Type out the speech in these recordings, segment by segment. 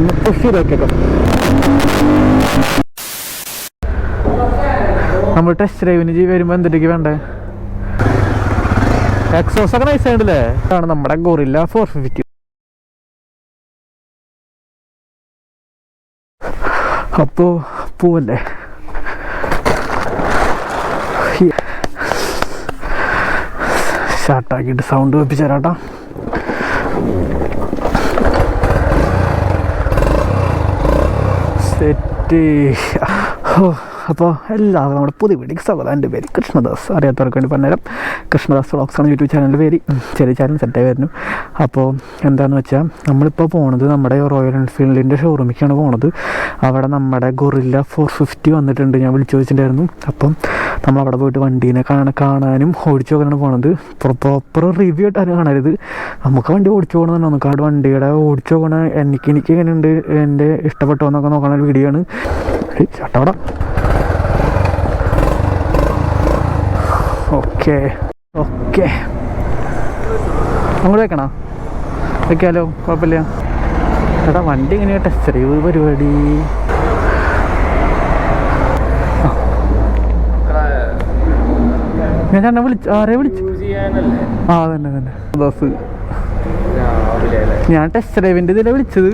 ഒന്ന് വെക്കാം നമ്മൾ ടെസ്റ്റ് ഡ്രൈവിന് വരുമ്പോൾ എന്തൊക്കെ വേണ്ടേ? എക്സോസ് ഒക്കെ നൈസ് ആയിട്ടില്ലേ ഇതാണ് നമ്മുടെ ഗോറില്ല ഫോർ ഫിഫ്റ്റി അപ്പോ പോവല്ലേ? സ്റ്റാർട്ടാക്കിയിട്ട് സൗണ്ട് വെപ്പിച്ചു ഓ അപ്പോൾ എല്ലാവരും നമ്മുടെ പുതിയ വീട്ടിലേക്ക് സ്വാഗതം. എന്റെ പേര് കൃഷ്ണദാസ്. അറിയാത്തവർക്ക് വേണ്ടി പറഞ്ഞുതരാം. കൃഷ്ണദാസ് വ്ളോഗ്സ് ആണ് യൂട്യൂബ് ചാനലിന്റെ പേര്. ചെറിയ ചാനൽ സെറ്റായി വരുന്നു. അപ്പോൾ എന്താണെന്ന് വെച്ചാൽ നമ്മളിപ്പോൾ പോണത് നമ്മുടെ റോയൽ എൻഫീൽഡിന്റെ ഷോറൂമിലേക്കാണ് പോണത്. അവിടെ നമ്മുടെ ഗൊറില്ല ഫോർ ഫിഫ്റ്റി വന്നിട്ടുണ്ട്. ഞാൻ വിളിച്ചു ചോദിച്ചിട്ടുണ്ടായിരുന്നു. അപ്പം നമ്മൾ അവിടെ പോയിട്ട് വണ്ടീനെ കാണാൻ കാണാനും ഓടിച്ചു നോക്കാനാണ് പോണത്. പ്രോപ്പർ റിവ്യൂ ആയിട്ടാണ് കാണരുത് നമുക്ക് വണ്ടി ഓടിച്ചു പോകണമെന്ന് നമുക്ക് അവിടെ വണ്ടിയുടെ ഓടിച്ചു പോകണ എനിക്ക് എനിക്ക് എങ്ങനെയുണ്ട്? എന്റെ ഇഷ്ടപ്പെട്ടോ എന്നൊക്കെ നോക്കണ ഒരു വീഡിയോ ആണ്. ചട്ടവട ഓക്കെ ഓക്കെ അങ്ങോട്ട് വെക്കണോ? വെക്കാലോ? കുഴപ്പമില്ല. ചേട്ടാ വണ്ടി എങ്ങനെയാ? ടെസ്റ്റ് ഡ്രൈവ് പരിപാടി. ഞാൻ ചേട്ടനെ വിളിച്ചു ആരെ വിളിച്ചു. ആ തന്നെ തന്നെ ബസ് ഞാൻ ടെസ്റ്റ് ഡ്രൈവിന്റെ ഇതിലെ വിളിച്ചത്.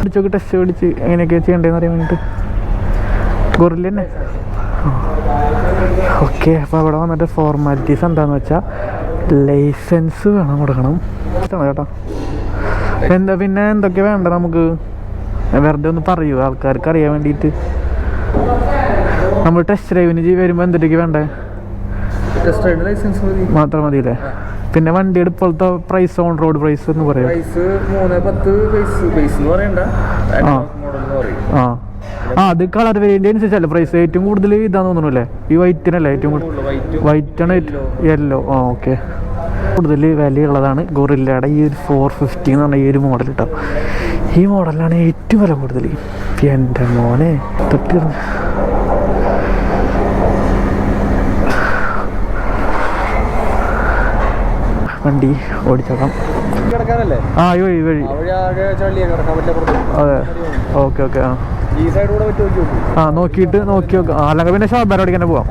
വിളിച്ചോക്ക് ടെസ്റ്റ് വിളിച്ച് എങ്ങനെയൊക്കെ ചെയ്യണ്ടേന്ന് അറിയാൻ വേണ്ടിട്ട്. ഗൊറില്ല തന്നെ. ഓക്കെ അപ്പോൾ അവിടെ വന്നിട്ട് ഫോർമാലിറ്റീസ് എന്താണെന്ന് വെച്ചാൽ ലൈസൻസ് വേണം കൊടുക്കണം. ചേട്ടാ എന്താ പിന്നെ എന്തൊക്കെ വേണ്ട നമുക്ക്? വെറുതെ ഒന്ന് പറയൂ ആൾക്കാർക്ക് അറിയാൻ വേണ്ടിയിട്ട്. നമ്മൾ ടെസ്റ്റ് ഡ്രൈവിന് വരുമ്പോ വരുമ്പോൾ എന്തൊക്കെ വേണ്ടേ മാത്രം മതി. മതിയില്ലേ? പിന്നെ വണ്ടിയുടെ ഇപ്പോഴത്തെ പ്രൈസ് ഓൺ റോഡ് പ്രൈസ് എന്ന് പറയാം. ആ. ആ. അത് കളർ വേരിയന്റ് അനുസരിച്ചല്ലേ പ്രൈസ് ഏറ്റവും കൂടുതൽ ഇതാന്ന് തോന്നുന്നു അല്ലേ? ഈ വൈറ്റിനല്ലേ ഏറ്റവും കൂടുതൽ? വൈറ്റ് വൈറ്റ് ആണ് യെല്ലോ ആ ഓക്കെ കൂടുതൽ വിലയുള്ളതാണ് ഗൊറില്ലയുടെ ഈ ഒരു ഫോർ ഫിഫ്റ്റി എന്ന് പറഞ്ഞ ഈ ഒരു മോഡൽ കേട്ടോ ഈ മോഡലാണ് ഏറ്റവും വില കൂടുതൽ. എന്റെ മോനെ തൊട്ട് വണ്ടി ഓടിച്ചോക്കാം. ആ ഈ വഴി അതെ. ഓക്കെ ഓക്കെ ആ. ആ നോക്കിയിട്ട് നോക്കി നോക്കാം. അല്ലെങ്കിൽ പിന്നെ ഷോപ്പേരോടിക്ക് തന്നെ പോവാം.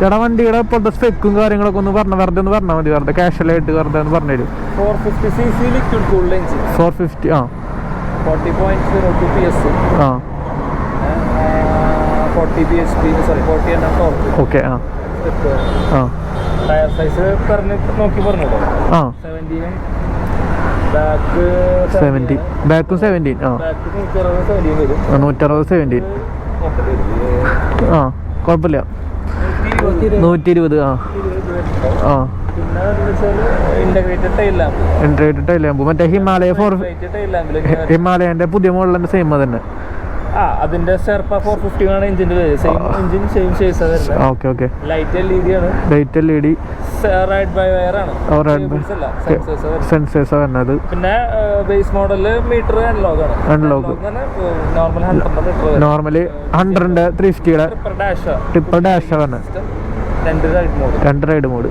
ചേട്ടാ വണ്ടിയുടെ ഇപ്പോഴത്തെ സ്പെക്കും കാര്യങ്ങളൊക്കെ ഒന്ന് പറഞ്ഞ വെറുതെ ഒന്ന് പറഞ്ഞാൽ മതി വെറുതെ കാഷ്വലായിട്ട് വെറുതെ ഒന്ന് പറഞ്ഞു തരും. ഫോർ ഫിഫ്റ്റി ആ. ആ. ഓക്കെ ആ. ആ. ടയർ സൈസ് പറഞ്ഞ് നോക്കി പറഞ്ഞോളൂ. ആ. സെവന്റീനും ബാക്ക് സെവന്റി ബാക്കും സെവന്റീൻ ബാക്ക് സെവന്റീൻ ആ, നൂറ്ററുപത് സെവന്റീൻ ആ കുഴപ്പമില്ല. നൂറ്റി ഇരുപത് ആ. ആ. പിന്നെ ഇന്റഗ്രേറ്റഡ് ടൈൽ ലാമ്പ് മറ്റേ ഹിമാലയ ഫോർ ഹിമാലയന്റെ പുതിയ മോഡലിന്റെ സെയിം തന്നെ. ആ അതിന്റെ സെർപ്പ ഫോർ ഫിഫ്റ്റി ആണ് എഞ്ചിന്റെ പേര് same engine same chassis okay okay light L E D ആണ്. Light L E D ride by wire ആണ്. സെൻസേഴ്സ് വരുന്നത്. പിന്നെ ബേസ് മോഡൽ മീറ്റർ അൺലോക്ക് ആണ്. അൺലോക്ക് നോർമലി ഹൺഡ്രഡിന്റെ ത്രീ സിക്സ്റ്റിയുടെ ട്രിപ്പിൾ ഡാഷ് ആണ്. രണ്ട് റൈഡ് മോഡ് രണ്ട് ride mode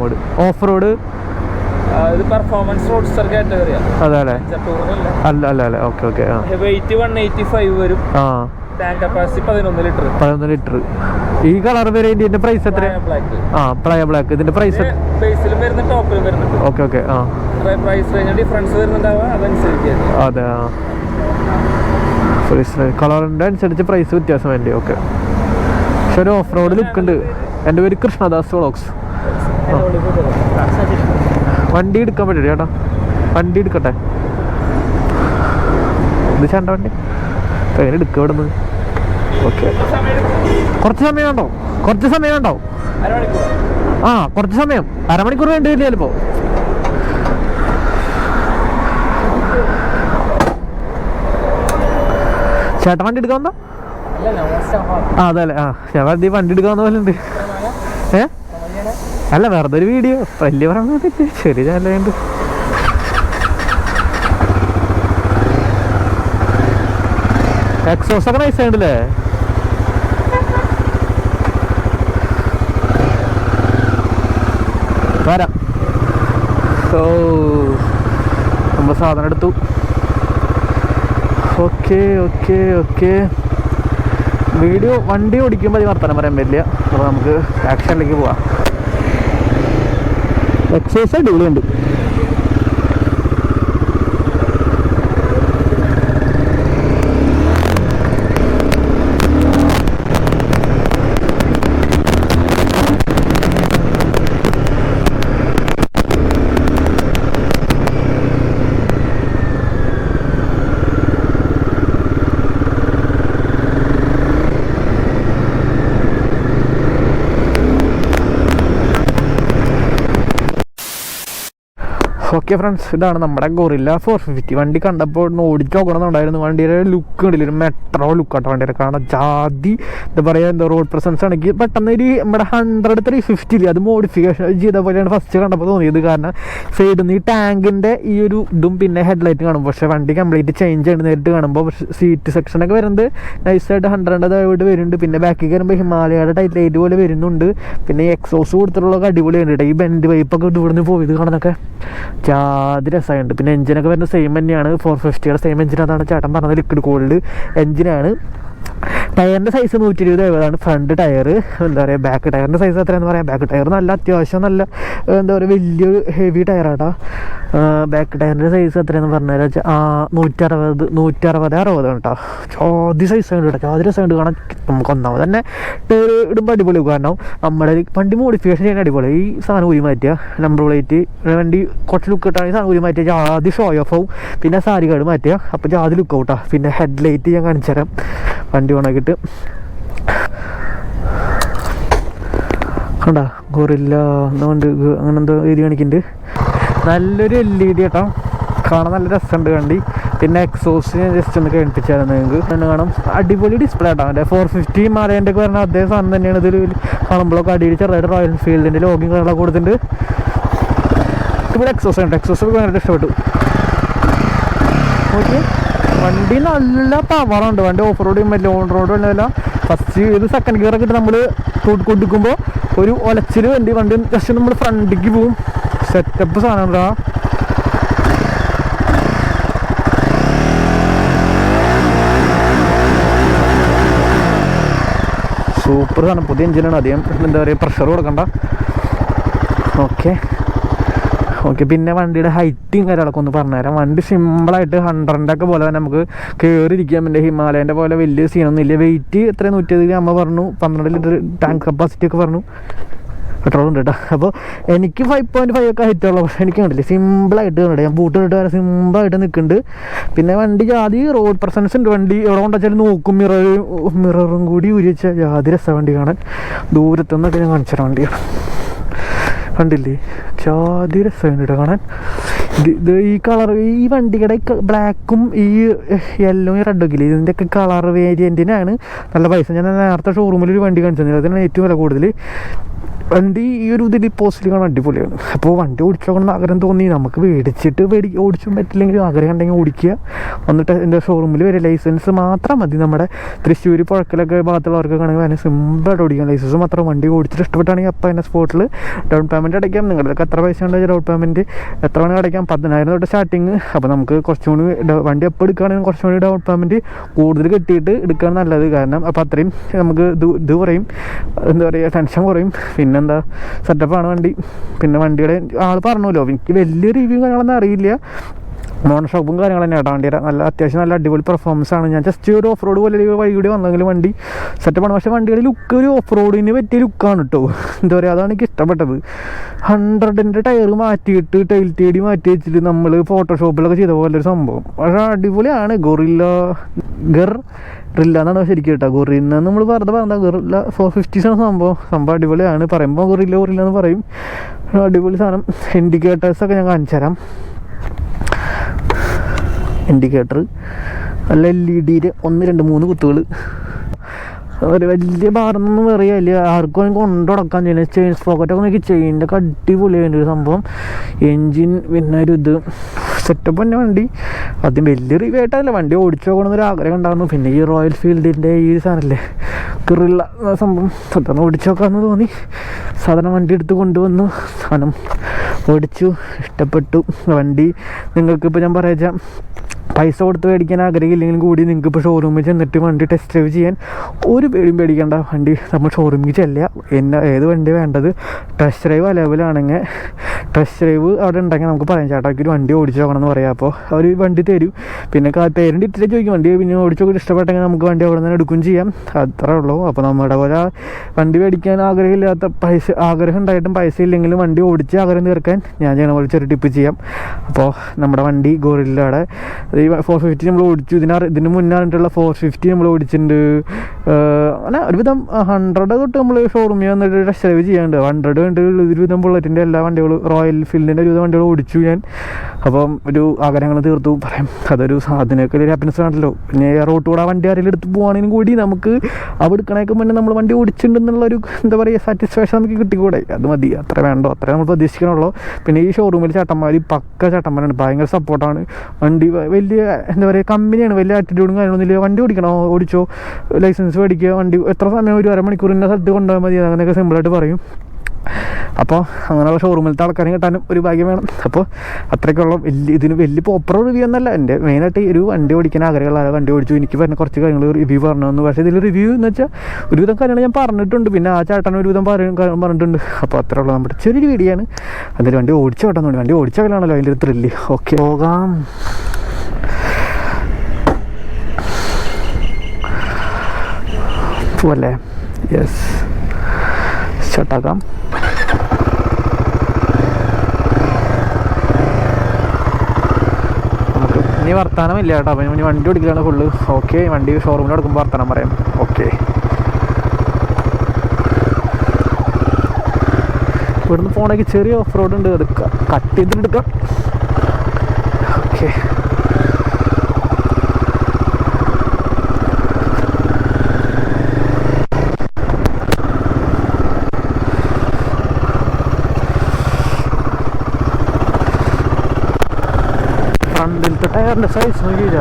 mode off road ഇത് പെർഫോമൻസ് റോഡ്സ്റ്റർ കാറ്റഗറിയാണ് അതെ അല്ലേ? അല്ല അല്ല അല്ലേ. ഓക്കെ ഓക്കെ ആ. വെയിറ്റ് വൺ എയ്റ്റി ഫൈവ് വരും. ആ. ടാങ്ക് കപ്പാസിറ്റി പതിനൊന്ന് ലിറ്റർ പതിനൊന്ന് ലിറ്റർ ഈ കളർ വേരിയന്റിന്റെ പ്രൈസ് എത്ര ആ പ്രയ ബ്ലാക്ക് ഇതിന്റെ പ്രൈസ് ബേസിലും വരുന്ന ടോപ്പിലും വരുന്നുണ്ട്. ഓക്കെ ഓക്കെ ആ. പ്രൈസ് റേഞ്ച് ഡിഫറൻസ് വരുന്നുണ്ടാവുക അതനുസരിച്ച് അതെ ആ. അനുസരിച്ച് പ്രൈസ് വ്യത്യാസം വേണ്ടി ഓക്കെ പക്ഷെ ഒരു ഓഫ് റോഡ് ലുക്ക് ഉണ്ട്. എന്റെ പേര് കൃഷ്ണദാസ് വ്ളോഗ്സ് വണ്ടി എടുക്കാൻ പറ്റില്ല ചേട്ടാ. വണ്ടി എടുക്കട്ടെ. ഇത് ചേട്ട വണ്ടി. എങ്ങനെ എടുക്കുക ഇവിടെ നിന്ന് ഓക്കെ. കുറച്ച് സമയം ഉണ്ടോ? കുറച്ച് സമയം ഉണ്ടോ? ആ കുറച്ച് സമയം. അരമണിക്കൂർ വേണ്ടി വരില്ല ചിലപ്പോ? ചേട്ടൻ വണ്ടി എടുക്കാൻ വന്നോ? ആ അതെ അല്ലേ. ആ ഞാൻ വെറുതെ ഈ വണ്ടി എടുക്കാവുന്ന പോലെ ഉണ്ട്. അല്ല വെറുതെ ഒരു വീഡിയോ. വലിയ പറഞ്ഞിട്ട് ചെറിയ ചാനലുണ്ട് എക്സോസ് ഒക്കെ നൈസ് ആയിട്ടില്ലേ വരാം. സോ നമ്മൾ സാധനം എടുത്തു. ഓക്കെ ഓക്കെ ഓക്കെ വീഡിയോ വണ്ടി ഓടിക്കുമ്പോൾ അധികം വർത്തമാനം പറയാൻ പറ്റില്ല. അപ്പോൾ നമുക്ക് ആക്ഷനിലേക്ക് പോവാം. എക്സസൈസ് അടിപൊളിയുണ്ട്. ഓക്കെ ഫ്രണ്ട്സ് ഇതാണ് നമ്മുടെ ഗൊറില്ല ഫോർ ഫിഫ്റ്റി വണ്ടി കണ്ടപ്പോൾ ഓടിച്ച് നോക്കണമെന്നുണ്ടായിരുന്നു. വണ്ടിയുടെ ലുക്ക് ഉണ്ടല്ലോ ഒരു മെട്രോ ലുക്ക് ആട്ടോ വണ്ടിയുടെ. കാരണം ജാതി എന്താ പറയുക എന്താ റോഡ് പ്രസൻസ് ആണെങ്കിൽ പെട്ടെന്ന് ഒരു നമ്മുടെ ഹൺഡ്രഡ് ത്രീ ഫിഫ്റ്റിയിൽ അത് മോഡിഫിക്കേഷൻ ചെയ്ത പോലെയാണ് ഫസ്റ്റ് കണ്ടപ്പോൾ തോന്നിയത്. കാരണം സൈഡിൽ നിന്ന് ഈ ടാങ്കിന്റെ ഈ ഒരു ഇതും പിന്നെ ഹെഡ്ലൈറ്റ് കാണും. പക്ഷേ വണ്ടി കംപ്ലീറ്റ് ചേഞ്ച് ആണ് നേരിട്ട് കാണുമ്പോൾ സീറ്റ് സെക്ഷനൊക്കെ വരുന്നത് നൈസായിട്ട് ഹൺഡ്രഡ് ആയിട്ട് വരുന്നുണ്ട്. പിന്നെ ബാക്കിൽ കയറുമ്പോൾ ഹിമാലയയുടെ ടൈറ്റ് ലൈറ്റ് പോലെ വരുന്നുണ്ട്. പിന്നെ എക്സോസ് കൊടുത്തിട്ടുള്ള അടിപൊളിയാണ് കേട്ടോ ഈ ബെൻഡ് പൈപ്പൊക്കെ ഇവിടുന്ന് പോയത് കാണുന്നൊക്കെ ജാതി രസമായിട്ടുണ്ട് പിന്നെ എഞ്ചിനൊക്കെ വരുന്ന സെയിം തന്നെയാണ്. ഫോർ ഫിഫ്റ്റിയുടെ സെയിം എഞ്ചിനാണ് ചേട്ടൻ പറഞ്ഞത്. ലിക്വിഡ് കോൾഡ് എഞ്ചിനാണ് ടയറിന്റെ സൈസ് നൂറ്റി ഇരുപത് എഴുപതാണ് ഫ്രണ്ട് ടയർ എന്താ പറയുക ബാക്ക് ടയറിന്റെ സൈസ് എത്രയാണെന്ന് പറയാം. ബാക്ക് ടയർ നല്ല അത്യാവശ്യം നല്ല എന്താ പറയുക വലിയൊരു ഹെവി ടയറാട്ടാ ബാക്ക് ടയറിന്റെ സൈസ് എത്രയാണെന്ന് പറഞ്ഞാൽ ആ നൂറ്ററുപത് നൂറ്ററുപത് അറുപതാണ് കേട്ടോ ചോദ്യ സൈസ് ഉണ്ട് കേട്ടോ ചോദ്യ സൈസ് ഉണ്ട് കാണാൻ നമുക്ക് ഒന്നാമത്. തന്നെ ടയർ ഇടുമ്പോൾ അടിപൊളി കാരണം നമ്മുടെ വണ്ടി മോഡിഫിക്കേഷൻ ചെയ്യാൻ അടിപൊളി. ഈ സാധനം ഊരി മാറ്റുക നമ്പർ പ്ലേറ്റ് വണ്ടി കുറച്ച് ലുക്ക് കിട്ടുകയാണെങ്കിൽ സാധനം ഊരി മാറ്റുക ആദ്യം ഷോ ഓഫ് ആവും. പിന്നെ സാരി കാർഡ് മാറ്റുക അപ്പോൾ ജാതി ലുക്ക് ഔട്ടാ പിന്നെ ഹെഡ് ലൈറ്റ് ഞാൻ കാണിച്ചു തരാം വണ്ടി ഓണാക്കിയിട്ട് കണ്ട ഗോറില്ല എന്നുകൊണ്ട് അങ്ങനെ എന്തോ എഴുതി കാണിക്കുന്നുണ്ട് നല്ലൊരു എൽ ഇ ഡി കേട്ടോ. കാണാൻ നല്ല രസമുണ്ട് കണ്ടി. പിന്നെ എക്സോസ് ജസ്റ്റ് ഒന്ന് കേൾപ്പിച്ചായിരുന്നു നിങ്ങൾക്ക്. തന്നെ കാണും. അടിപൊളി ഡിസ്പ്ലേ ആട്ടോ. അതിന്റെ ഫോർ ഫിഫ്റ്റി മാറേന്റെ ഒക്കെ പറഞ്ഞാൽ അതേ സാധനം തന്നെയാണ്. ഇതിൽ കാണുമ്പോഴൊക്കെ അടിയിൽ ചെറുതായിട്ട് റോയൽ എൻഫീൽഡിന്റെ ലോഗിൻ കാര്യങ്ങളൊക്കെ കൊടുത്തിട്ടുണ്ട്. ഇവിടെ എക്സോസ് ഉണ്ട് എക്സോസ് ഭയങ്കര ഇഷ്ടപ്പെട്ടു. ഓക്കെ. വണ്ടി നല്ല പവറുണ്ട് വണ്ടി ഓഫ് റോഡ് ചെയ്യുമ്പോൾ ലോൺ റോഡ് ഉള്ളതല്ല ഫസ്റ്റ് ഇത് സെക്കൻഡ് ഗിയർ ഒക്കെ ഇട്ട് നമ്മൾ കൊടുക്കുമ്പോൾ ഒരു ഒലച്ചിൽ വണ്ടി വണ്ടി ജസ്റ്റ് നമ്മൾ ഫ്രണ്ടിലേക്ക് പോവും. സെറ്റപ്പ് സാധനം ഉണ്ടാ സൂപ്പർ സാധനം. പുതിയ എഞ്ചിനാണ് അധികം എന്താ പറയുക പ്രഷർ കൊടുക്കണ്ട. ഓക്കെ ഓക്കെ പിന്നെ വണ്ടിയുടെ ഹൈറ്റും കാര്യങ്ങളൊക്കെ ഒന്ന് പറഞ്ഞുതരാം. വണ്ടി സിമ്പിളായിട്ട് ഹൺഡ്രഡിന്റെ ഒക്കെ പോലെ തന്നെ നമുക്ക് കയറിയിരിക്കാൻ പറ്റില്ല ഹിമാലയന്റെ പോലെ വലിയ സീനൊന്നും ഇല്ല. വെയിറ്റ് എത്ര? നൂറ്റി അമ്മ പറഞ്ഞു. പന്ത്രണ്ട് ലിറ്റർ ടാങ്ക് കപ്പാസിറ്റി ഒക്കെ പറഞ്ഞു. പെട്രോൾ ഉണ്ട് കേട്ടോ. അപ്പോൾ എനിക്ക് ഫൈവ് പോയിന്റ് ഫൈവ് ഒക്കെ ഹൈറ്റ് ഉള്ളൂ. പക്ഷേ എനിക്ക് കണ്ടില്ല? സിമ്പിളായിട്ട് കണ്ടില്ല? ഞാൻ ബൂട്ട് ഇട്ട് വരെ സിമ്പിളായിട്ട് നിൽക്കുന്നുണ്ട്. പിന്നെ വണ്ടി ജാതി റോഡ് പ്രസൻസ് ഉണ്ട്. വണ്ടി എവിടെ കൊണ്ടുവച്ചാലും നോക്കും. മിറർ മിററും കൂടി ഉരിച്ച ജാതി രസ വണ്ടി കാണാൻ. ദൂരത്തുനിന്നൊക്കെ ഞാൻ കാണിച്ചു തരാം വണ്ടിയാണ് കണ്ടില്ലേ? ചാതി രസമുണ്ട് കേട്ടോ കാണാൻ. ഇത് ഈ കളർ ഈ വണ്ടിയുടെ ബ്ലാക്കും ഈ യെല്ലോ റെഡും ഒക്കെ ഇല്ലേ? ഇതിന്റെയൊക്കെ കളർ വേരിയന്റിനാണ് നല്ല പൈസ. ഞാൻ നേരത്തെ ഷോറൂമിൽ ഒരു വണ്ടി കാണിച്ചു തന്നെ അതിനാണ് ഏറ്റവും വില കൂടുതൽ വണ്ടി ഈ ഒരു ഇതിൽ പോസ്റ്റിൽ കാണാൻ അടിപൊളിയാണ് അപ്പോൾ വണ്ടി ഓടിച്ചോക്കണം ആഗ്രഹം തോന്നി. നമുക്ക് മേടിച്ചിട്ട് മേടി ഓടിച്ചും പറ്റില്ലെങ്കിൽ ആഗ്രഹം ഉണ്ടെങ്കിൽ ഓടിക്കുക. വന്നിട്ട് എന്റെ ഷോറൂമിൽ വരെ ലൈസൻസ് മാത്രം മതി. നമ്മുടെ തൃശ്ശൂർ പുഴക്കലൊക്കെ ഭാഗത്തുള്ളവർക്ക് ആണെങ്കിൽ അതിന് സിമ്പിളായിട്ട് ഓടിക്കാം. ലൈസൻസ് മാത്രം വണ്ടി ഓടിച്ചിട്ട് ഇഷ്ടപ്പെട്ടാണെങ്കിൽ അപ്പോൾ അതിന്റെ സ്പോട്ടിൽ ഡൗൺ പേയ്മെന്റ് അടയ്ക്കാം. നിങ്ങൾക്ക് എത്ര പൈസ ഉണ്ടെങ്കിൽ ഡൗൺ പേയ്മെന്റ് എത്ര വേണമെങ്കിൽ അടയ്ക്കാം. പതിനായിരം തൊട്ട് സ്റ്റാർട്ടിങ് അപ്പോൾ നമുക്ക് കുറച്ചും കൂടി വണ്ടി എപ്പോൾ എടുക്കുകയാണെങ്കിൽ കുറച്ചും കൂടി ഡൗൺ പേയ്മെന്റ് കൂടുതൽ കെട്ടിയിട്ട് എടുക്കാൻ നല്ലത്. കാരണം അപ്പോൾ അത്രയും നമുക്ക് ഇത് കുറയും. എന്താ പറയുക ടെൻഷൻ കുറയും. പിന്നെന്താ സെറ്റപ്പാണ് വണ്ടി. പിന്നെ വണ്ടിയുടെ ആൾ പറഞ്ഞല്ലോ എനിക്ക് വലിയ റിവ്യൂ കാര്യങ്ങളൊന്നും അറിയില്ല. മോൺ ഷോപ്പും കാര്യങ്ങൾ തന്നെ കേട്ടോ വണ്ടിയുടെ. നല്ല അത്യാവശ്യം നല്ല അടിപൊളി പെർഫോമൻസ് ആണ്. ഞാൻ ജസ്റ്റ് ഒരു ഓഫ് റോഡ് പോലെ കൂടി വന്നെങ്കിലും വണ്ടി സെറ്റപ്പാണ് പക്ഷേ വണ്ടിയുടെ ലുക്ക് ഒരു ഓഫ് റോഡിന് പറ്റിയ ലുക്കാണ് കേട്ടോ എന്താ പറയുക അതാണ് എനിക്ക് ഇഷ്ടപ്പെട്ടത്. ഹൺഡ്രഡിന്റെ ടയർ മാറ്റിയിട്ട് ടൈൽ ടേഡി മാറ്റി വെച്ചിട്ട് നമ്മൾ ഫോട്ടോഷോപ്പിലൊക്കെ ചെയ്ത പോലെ ഒരു സംഭവം. പക്ഷേ അടിപൊളിയാണ്. ഗൊറില്ല ഗർ റില്ല എന്നാണ് ശരിക്കും കേട്ടോ. ഗൊറില്ല നമ്മൾ വെറുതെ പറഞ്ഞ ഗൊറില്ല ഫോർ ഫിഫ്റ്റീസ് ആണ് സംഭവം. സംഭവം അടിപൊളിയാണ്. പറയുമ്പോൾ ഗൊറില്ല ഗൊറില്ല എന്ന് പറയും. അടിപൊളി സാധനം. ഇൻഡിക്കേറ്റേഴ്സൊക്കെ ഞാൻ കാണിച്ചു തരാം ഇൻഡിക്കേറ്റർ അല്ല എൽ ഇ ഡിയിൽ ഒന്ന് രണ്ട് മൂന്ന് കുത്തുകൾ ഒരു വലിയ ഭാരമൊന്നും അറിയില്ല ആർക്കും അതിന് കൊണ്ടുടക്കാൻ ചെയ്യുന്നത് ചെയിൻ സ്പോക്കറ്റൊക്കെ നോക്കി ചെയിന്റെ ഒക്കെ അടിപൊളിയായിട്ട് ഒരു സംഭവം. എൻജിൻ പിന്നെ ഒരു ഇത്. സെറ്റപ്പ് തന്നെ വണ്ടി. ആദ്യം വലിയ റിവ്യൂ ആയിട്ടല്ല വണ്ടി ഓടിച്ചു ആഗ്രഹം ഉണ്ടായിരുന്നു. പിന്നെ ഈ റോയൽ ഫീൽഡിന്റെ ഈ സാധനമല്ലേ കിറുള്ള സംഭവം. അതൊന്ന് ഓടിച്ചു നോക്കാമെന്ന് തോന്നി. സാധനം വണ്ടി എടുത്ത് കൊണ്ടുവന്നു. സാധനം ഓടിച്ചു. ഇഷ്ടപ്പെട്ടു. വണ്ടി നിങ്ങൾക്കിപ്പോൾ ഞാൻ പറയാം പൈസ കൊടുത്ത് മേടിക്കാൻ ആഗ്രഹമില്ലെങ്കിലും കൂടി നിങ്ങൾക്ക് ഇപ്പോൾ ഷോറൂമിൽ ചെന്നിട്ട് വണ്ടി ടെസ്റ്റ് ഡ്രൈവ് ചെയ്യാൻ ഒരു പേടിയും പേടിക്കേണ്ട. വണ്ടി നമ്മൾ ഷോറൂമിൽ ചെല്ലുക. എന്ന ഏത് വണ്ടി വേണ്ടത്? ടെസ്റ്റ് ഡ്രൈവ് അവൈലബിൾ ആണെങ്കിൽ ടെസ്റ്റ് ഡ്രൈവ് അവിടെ ഉണ്ടെങ്കിൽ നമുക്ക് പറയാം. ചേട്ടാക്കി ഒരു വണ്ടി ഓടിച്ചു നോക്കണം എന്ന് പറയാം. അപ്പോൾ അവർ വണ്ടി തരും. പിന്നെ പേരന്റ് ഇത്തിരി ചോദിക്കും. വണ്ടി പിന്നെ ഓടിച്ചു നോക്കി ഇഷ്ടപ്പെട്ടെങ്കിൽ നമുക്ക് വണ്ടി അവിടെ നിന്ന് എടുക്കുകയും ചെയ്യാം. അത്രേ ഉള്ളൂ. അപ്പോൾ നമ്മുടെ പോലെ വണ്ടി മേടിക്കാൻ ആഗ്രഹമില്ലാത്ത പൈസ ആഗ്രഹം ഉണ്ടായിട്ടും പൈസ ഇല്ലെങ്കിലും വണ്ടി ഓടിച്ച് ആഗ്രഹം തീർക്കാൻ ഞാൻ ചെയ്യണ പോലെ ചെറിയ ടിപ്പ് ചെയ്യാം. അപ്പോൾ നമ്മുടെ വണ്ടി ഗോറില്ലയുടെ ഈ ഫോർ ഫിഫ്റ്റി നമ്മൾ ഓടിച്ചു. ഇതിനാ ഇതിന് മുന്നായിട്ടുള്ള ഫോർ ഫിഫ്റ്റി നമ്മൾ ഓടിച്ചിട്ടുണ്ട്. അങ്ങനെ ഒരുവിധം ഹൺഡ്രഡ് തൊട്ട് നമ്മൾ ഷോറൂമിൽ വന്നിട്ട് ടെസ്റ്റ് ഡ്രൈവ് ചെയ്യാണ്ട് ഹൺഡ്രഡ് വണ്ടികൾ ഒരുവിധം ബുള്ളറ്റിന്റെ എല്ലാ വണ്ടികളും റോയൽ ഫീൽഡിന്റെ ഒരുവിധം വണ്ടികൾ ഓടിച്ചു ഞാൻ. അപ്പം ഒരു ആഗ്രഹങ്ങൾ തീർത്തു. പറയാം. അതൊരു അതിനൊക്കെ ഒരു ഹാപ്പിനെസ് ആണല്ലോ. പിന്നെ റോട്ട് കൂടെ വണ്ടി ആരെങ്കിലും എടുത്ത് പോവാണെങ്കിലും കൂടി നമുക്ക് അവിടെ എടുക്കണേക്ക് മുന്നേ നമ്മൾ വണ്ടി ഓടിച്ചിട്ടുണ്ടെന്നുള്ള ഒരു എന്താ പറയുക സാറ്റിസ്ഫാക്ഷൻ നമുക്ക് കിട്ടിക്കൂടെ? അത് മതി. അത്ര വേണ്ടോ? അത്ര നമ്മൾ പ്രതീക്ഷിക്കണുള്ളൂ. പിന്നെ ഈ ഷോറൂമിൽ ചേട്ടന്മാർ പക്ക ചേട്ടന്മാരാണ്. ഭയങ്കര സപ്പോർട്ടാണ് വണ്ടി വ- വലിയ എന്താ പറയുക കമ്പനിയാണ് വലിയ ആറ്റിറ്റ്യൂഡും കാര്യങ്ങളൊന്നും ഇല്ല. വണ്ടി ഓടിക്കണോ? ഓടിച്ചോ? ലൈസൻസ് മേടിക്കുക വണ്ടി എത്ര സമയം ഒരു അരമണിക്കൂർ ഇന്ന സ്ഥലത്ത് കൊണ്ടുപോയാൽ മതി? അങ്ങനെയൊക്കെ സിമ്പിളായിട്ട് പറയും. അപ്പോൾ അങ്ങനെയുള്ള ഷോറൂമിലത്തെ ആൾക്കാരെ കിട്ടാനും ഒരു ഭാഗ്യം വേണം. അപ്പോൾ അത്രയ്ക്കുള്ള വലിയ ഇതിന് വലിയ പോപ്പർ റിവ്യൂ എന്നല്ല. എന്റെ മെയിനായിട്ട് ഒരു വണ്ടി ഓടിക്കാൻ ആഗ്രഹമുള്ള വണ്ടി ഓടിച്ചു. എനിക്ക് പറഞ്ഞ കുറച്ച് കാര്യങ്ങൾ റിവ്യൂ പറഞ്ഞു തന്നു പക്ഷേ ഇതിൽ റിവ്യൂ എന്ന് വെച്ചാൽ ഒരുവിധം കാര്യങ്ങൾ ഞാൻ പറഞ്ഞിട്ടുണ്ട്. പിന്നെ ആ ചേട്ടൻ ഒരുവിധം പറഞ്ഞിട്ടുണ്ട്. അപ്പോൾ അത്രേ ഉള്ളൂ. നമ്മുടെ ചെറിയൊരു വീഡിയോ ആണ്. അതിൽ വണ്ടി ഓടിച്ചു കേട്ടോ വണ്ടി ഓടിച്ചാലാണല്ലോ അതിന്റെ ഒരു ത്രില്ല് ഓക്കെ പോകാം. പോവല്ലേ യെസ് സ്റ്റാർട്ടാക്കാം ഇനി വർത്താനമില്ല കേട്ടോ. അപ്പം ഇനി വണ്ടി ഓടിക്കലാണ് ഫുള്ള് ഓക്കെ വണ്ടി ഷോറൂമിൽ എടുക്കുമ്പോൾ വർത്താനം പറയാം. ഓക്കെ ഇവിടുന്ന് പോണെങ്കിൽ ചെറിയ ഓഫ് റോഡ് ഉണ്ട്. എടുക്കാം കട്ട് ചെയ്തിട്ടെടുക്കാം ഓക്കെ ടയറിന്റെ സൈസ് നോക്കിയില്ല?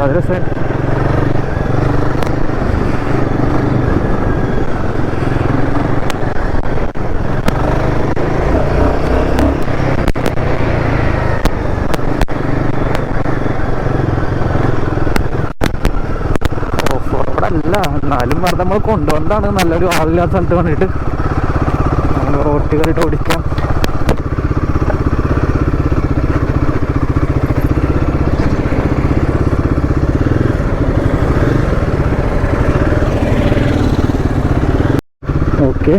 എന്നാലും വെറുതെ നമ്മൾ കൊണ്ടുവന്നതാണ്. നല്ലൊരു ആളില്ലാത്ത സ്ഥലത്ത് വേണ്ടിയിട്ട് നമ്മൾ റോട്ടിൽ കയറിയിട്ട് ഓടിക്കാം. ഓക്കെ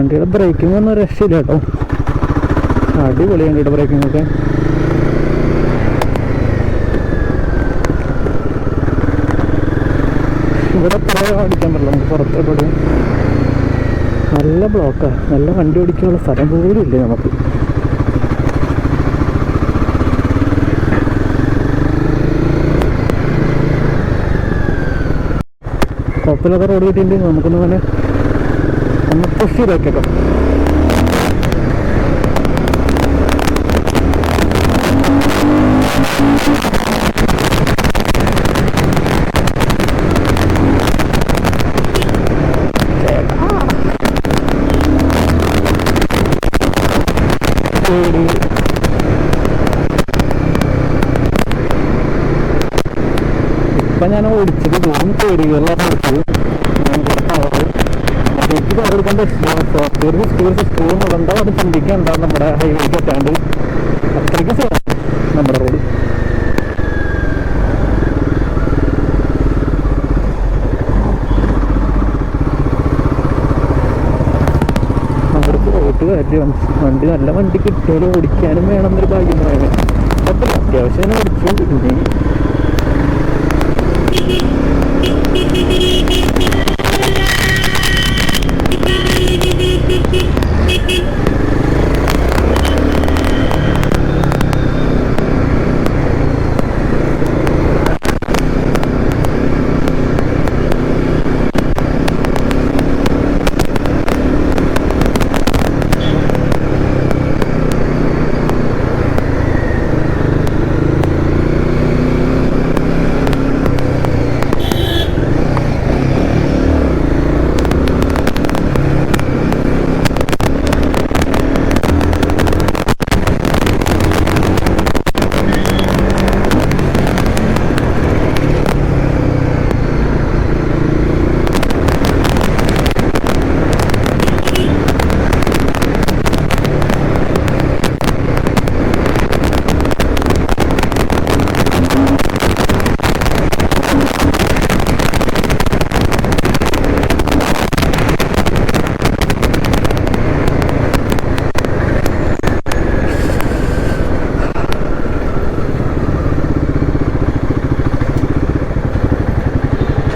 വണ്ടിയുടെ ബ്രേക്കിംഗ് ഒന്നും രക്ഷയില്ല കേട്ടോ. അടിപൊളി വണ്ടിയുടെ ബ്രേക്കിംഗ് ഒക്കെ. ഇവിടെ കുറേ ഓടിക്കാൻ പറ്റില്ല നമുക്ക് പുറത്തോട്ട് നല്ല ബ്ലോക്കാണ് നല്ല വണ്ടി ഓടിക്കാനുള്ള സ്ഥലം പോലും ഇല്ല നമുക്ക്. കുഴപ്പമില്ലാത്ത റോഡ് കിട്ടിയിട്ടുണ്ട്. നമുക്കൊന്ന് തന്നെ ഒന്ന് പുഷ് ചെയ്തേക്കാം ഇപ്പൊ ഞാൻ ഓടിച്ചത് ഞാൻ പേടികളിലാണ് ഓടിച്ചത് ഞാൻ കൂടെ പവർ എടുക്കേണ്ട സോഫ്റ്റ്വെയർ സ്കൂൾ മുടണ്ടോ അത് ചിന്തിക്കണ്ട നമ്മുടെ ഹൈവേക്ക് എത്താണ്ട് അത്രയ്ക്ക് നമ്മുടെ റോഡ് വണ്ടി നല്ല വണ്ടി കിട്ടിയാലും ഓടിക്കാനും വേണം എന്നൊരു ഭാഗ്യം അപ്പം അത്യാവശ്യം ഓടിച്ചു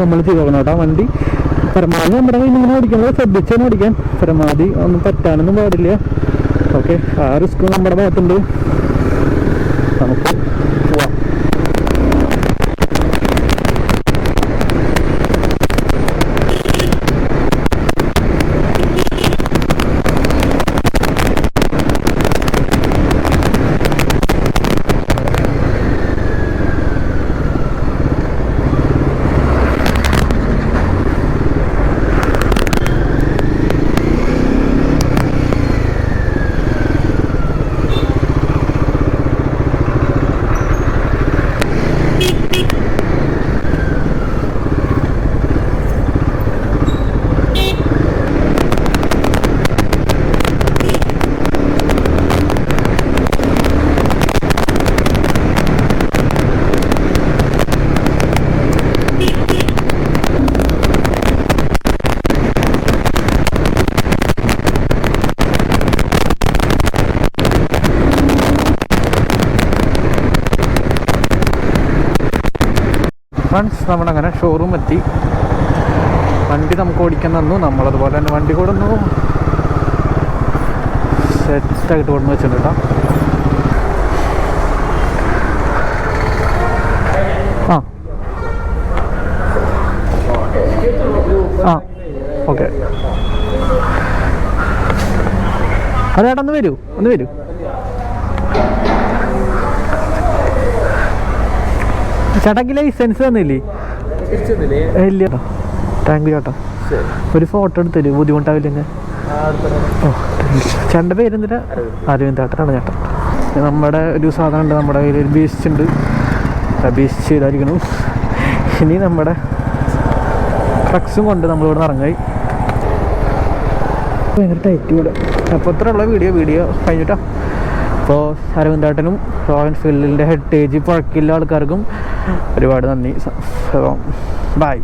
നമ്മൾ കേട്ടോ. വണ്ടി പരമാവധി നമ്മുടെ കയ്യിൽ ഇങ്ങനെ ഓടിക്കണം ശ്രദ്ധിച്ചാൽ ഓടിക്കാൻ. പരമാവധി ഒന്നും പറ്റാനൊന്നും പാടില്ല. ഓക്കെ ആ റിസ്ക് നമ്മുടെ ഭാഗത്തുണ്ട്. നമുക്ക് പോവാം ഫ്രണ്ട്സ് നമ്മളങ്ങനെ ഷോറൂം എത്തി. വണ്ടി നമുക്ക് ഓടിക്കാൻ തന്നു. നമ്മളതുപോലെ തന്നെ വണ്ടി കൊടുന്നു സെറ്റായിട്ട് കൊണ്ടു വെച്ചിട്ടുണ്ട് കേട്ടോ ആ. ആ ഓക്കെ അതേട്ടാ ഒന്ന് വരൂ ഒന്ന് വരൂ. ചേട്ടാക്ക് ലൈസൻസ് തന്നില്ലേ? ഇല്ല താങ്ക് യു ചേട്ടാ ഒരു ഫോട്ടോ എടുത്തില്ല? ബുദ്ധിമുട്ടാവില്ല ഞാൻ പേര് എന്തിനാ ഓ ചേട്ടന്റെ പേരെന്തിനാ? അരവിന്ദ്. ചേട്ടനാണ് ചേട്ടൻ നമ്മുടെ ഒരു സാധനം ഉണ്ട്. നമ്മുടെ കയ്യിൽ ഒരു ബീസ്റ്റ് ഉണ്ട്. ആ ബീസ്റ്റ് ചെയ്തായിരിക്കണം. ഇനി നമ്മുടെ ട്രക്സും കൊണ്ട് നമ്മളിവിടെ നിന്ന് ഇറങ്ങായി. ഭയങ്കര ടൈറ്റ് ഇവിടെ. അപ്പോൾ ഉള്ള വീഡിയോ വീഡിയോ കഴിഞ്ഞിട്ടാ? അപ്പോൾ അരവിന്ദേട്ടനും റോയൽ എൻഫീൽഡിന്റെ ഹെറിറ്റേജ് പുഴക്കില്ല ആൾക്കാർക്കും ഒരുപാട് നന്ദി. ബൈ.